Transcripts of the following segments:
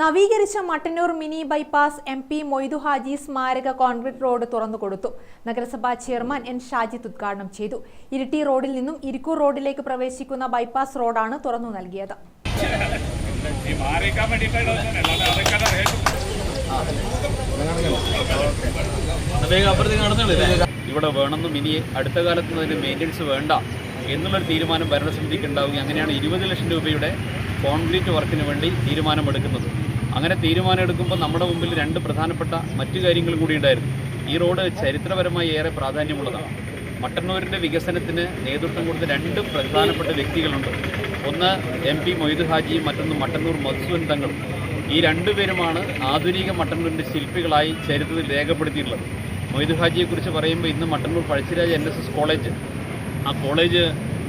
നവീകരിച്ച Mattannur mini bypass M P Moidu Haji സ്മാരക concrete road തുറന്നു കൊടുത്തു. നഗരസഭാ ചെയർമാൻ എൻ ഷാജിത്ത് ഉദ്ഘാടനം ചെയ്തു. ഇരിട്ടി റോഡിൽ നിന്നും ഇരിക്കൂർ റോഡിലേക്ക് പ്രവേശിക്കുന്ന ബൈപ്പാസ് റോഡാണ് തുറന്നു നൽകിയത്. ഇവിടെ വേണമെന്നും ഇനി അടുത്ത കാലത്ത് അതിന് വേണ്ട. എന്നുള്ളൊരു തീരുമാനം ഭരണസമിതിക്ക് ഉണ്ടാവുകയും അങ്ങനെയാണ് ഇരുപത് ലക്ഷം രൂപയുടെ കോൺക്രീറ്റ് വർക്കിന് വേണ്ടി തീരുമാനമെടുക്കുന്നത്. അങ്ങനെ തീരുമാനം എടുക്കുമ്പോൾ നമ്മുടെ മുമ്പിൽ രണ്ട് പ്രധാനപ്പെട്ട മറ്റു കാര്യങ്ങൾ കൂടി ഉണ്ടായിരുന്നു. ഈ റോഡ് ചരിത്രപരമായി ഏറെ പ്രാധാന്യമുള്ളതാണ്. മട്ടന്നൂരിന്റെ വികസനത്തിന് നേതൃത്വം കൊടുത്ത രണ്ട് പ്രധാനപ്പെട്ട വ്യക്തികളുണ്ട്. ഒന്ന് എം പി മൊയ്ത് ഹാജിയും മറ്റൊന്ന് മട്ടന്നൂർ മധുസൂൻ തങ്ങളും ഈ രണ്ടുപേരുമാണ് ആധുനിക മട്ടന്നൂരിന്റെ ശില്പികളായി ചരിത്രത്തിൽ രേഖപ്പെടുത്തിയിട്ടുള്ളത്. മൊയ്ത് ഹാജിയെക്കുറിച്ച് പറയുമ്പോൾ ഇന്ന് Mattannur Pazhassiraja N S S college ആ കോളേജ്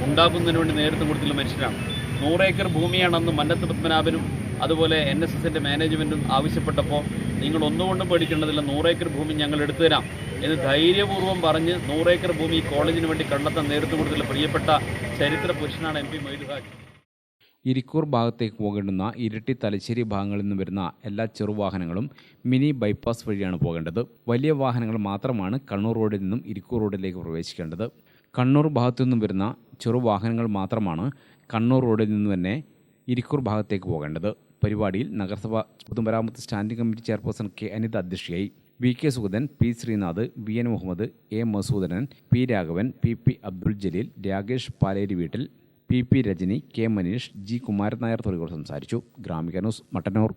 ഉണ്ടാക്കുന്നതിന് വേണ്ടി നേതൃത്വം കൊടുത്തുള്ള മനുഷ്യരാണ്. നൂറേക്കർ ഭൂമിയാണ് അന്ന് മന്നത്ത് പത്മനാഭനും അതുപോലെ എൻ എസ് എസിന്റെ മാനേജ്മെന്റും ആവശ്യപ്പെട്ടപ്പോൾ നിങ്ങൾ ഒന്നുകൊണ്ടും പേടിക്കേണ്ടതില്ല നൂറേക്കർ ഭൂമി ഞങ്ങൾ എടുത്തു തരാം എന്ന് ധൈര്യപൂർവം പറഞ്ഞ് നൂറേക്കർ ഭൂമി കോളേജിന് വേണ്ടി കണ്ടെത്താൻ നേതൃത്വം കൊടുത്തുള്ള പ്രിയപ്പെട്ട ചരിത്ര പുരുഷനാണ് എം പി മൊയ്ത് ഇരിക്കൂർ ഭാഗത്തേക്ക് പോകേണ്ടുന്ന ഇരട്ടി തലശ്ശേരി ഭാഗങ്ങളിൽ നിന്ന് വരുന്ന എല്ലാ ചെറുവാഹനങ്ങളും മിനി ബൈപ്പാസ് വഴിയാണ് പോകേണ്ടത്. വലിയ വാഹനങ്ങൾ മാത്രമാണ് കണ്ണൂർ റോഡിൽ നിന്നും ഇരിക്കൂർ റോഡിലേക്ക് പ്രവേശിക്കേണ്ടത്. കണ്ണൂർ ഭാഗത്തു നിന്നും വരുന്ന ചെറു വാഹനങ്ങൾ മാത്രമാണ് കണ്ണൂർ റോഡിൽ നിന്ന് തന്നെ ഇരിക്കൂർ ഭാഗത്തേക്ക് പോകേണ്ടത്. പരിപാടിയിൽ നഗരസഭ പൊതുമരാമത്ത് standing committee chairperson K Anitha അധ്യക്ഷയായി. V K Sugathan P Sreenath V N Muhammad A Masoodanan P Raghavan P P Abdul Jaleel Rakesh Paleri വീട്ടിൽ P P Rajani K Manish G Kumaran Nair തുടങ്ങിയവർ സംസാരിച്ചു. Gramika news Mattannur.